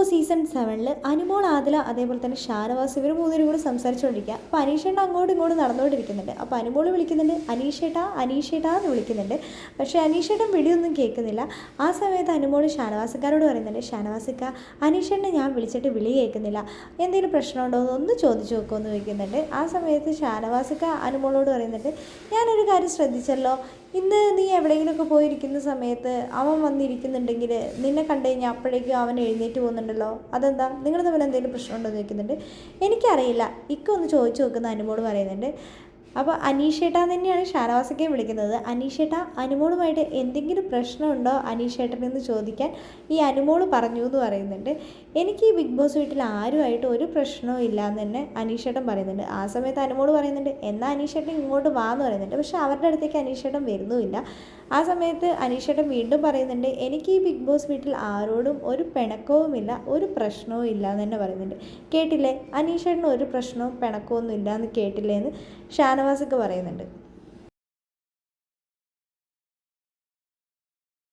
Boss season സെവനിൽ അനുമോൾ ആദില അതേപോലെ തന്നെ ഷാനവാസ് ഇവർ മൂന്നുപേരും കൂടി സംസാരിച്ചുകൊണ്ടിരിക്കുക അപ്പോൾ അനീഷേട്ട അങ്ങോട്ടും ഇങ്ങോട്ടും നടന്നുകൊണ്ടിരിക്കുന്നുണ്ട് അപ്പോൾ അനുമോൾ വിളിക്കുന്നുണ്ട് അനീഷേട്ട അനീഷേട്ട എന്ന് വിളിക്കുന്നുണ്ട്. പക്ഷേ അനീഷേട്ടൻ വിളിയൊന്നും കേൾക്കുന്നില്ല. ആ സമയത്ത് അനുമോൾ ഷാനവാസക്കാരോട് പറയുന്നുണ്ട് ഷാനവാസിക്ക അനീഷേട്ടനെ ഞാൻ വിളിച്ചിട്ട് വിളി കേൾക്കുന്നില്ല. എന്തെങ്കിലും പ്രശ്നമുണ്ടോ എന്ന് ഒന്ന് ചോദിച്ചു നോക്കുമെന്ന് ചോദിക്കുന്നുണ്ട്. ആ സമയത്ത് ഷാനവാസിക്ക അനുമോളോട് പറയുന്നുണ്ട് ഞാനൊരു കാര്യം ശ്രദ്ധിച്ചല്ലോ. ഇന്ന് നീ എവിടെയെങ്കിലുമൊക്കെ പോയിരിക്കുന്ന സമയത്ത് അവൻ വന്നിരിക്കുന്നുണ്ടെങ്കിൽ നിന്നെ കണ്ടു കഴിഞ്ഞാൽ അപ്പോഴേക്കും അവൻ എഴുന്നേറ്റ് പോകുന്നുണ്ടല്ലോ അതെന്താ? നിങ്ങൾ തമ്മിൽ എന്തെങ്കിലും പ്രശ്നമുണ്ടോ എന്ന് ചോദിക്കുന്നുണ്ട്. എനിക്കറിയില്ല. ഇക്ക ഒന്ന് ചോദിച്ചു നോക്കുന്ന അനുമോട് പറയുന്നുണ്ട്. അപ്പോൾ അനീഷേട്ട തന്നെയാണ് ഷാനവാസക്കെ വിളിക്കുന്നത്. അനീഷേട്ട അനുമോളുമായിട്ട് എന്തെങ്കിലും പ്രശ്നമുണ്ടോ അനീഷേട്ടനെന്ന് ചോദിക്കാൻ ഈ അനുമോൾ പറഞ്ഞു എന്ന് പറയുന്നുണ്ട്. എനിക്ക് ഈ ബിഗ് ബോസ് വീട്ടിൽ ആരുമായിട്ട് ഒരു പ്രശ്നവും ഇല്ല എന്ന് തന്നെ അനീഷേട്ടൻ പറയുന്നുണ്ട്. ആ സമയത്ത് അനുമോൾ പറയുന്നുണ്ട് എന്നാൽ അനീഷേട്ടൻ ഇങ്ങോട്ട് വാ എന്ന് പറയുന്നുണ്ട്. പക്ഷെ അവരുടെ അടുത്തേക്ക് അനീഷേട്ടൻ വരുന്നുമില്ല. ആ സമയത്ത് അനീഷേട്ടൻ വീണ്ടും പറയുന്നുണ്ട് എനിക്ക് ഈ ബിഗ് ബോസ് വീട്ടിൽ ആരോടും ഒരു പിണക്കവുമില്ല ഒരു പ്രശ്നവും ഇല്ല എന്ന് തന്നെ പറയുന്നുണ്ട്. കേട്ടില്ലേ? അനീഷേട്ടന് ഒരു പ്രശ്നവും പിണക്കവും ഇല്ല എന്ന് കേട്ടില്ലേ എന്ന്? ഷാനവാസൊക്കെ പറയുന്നുണ്ട്.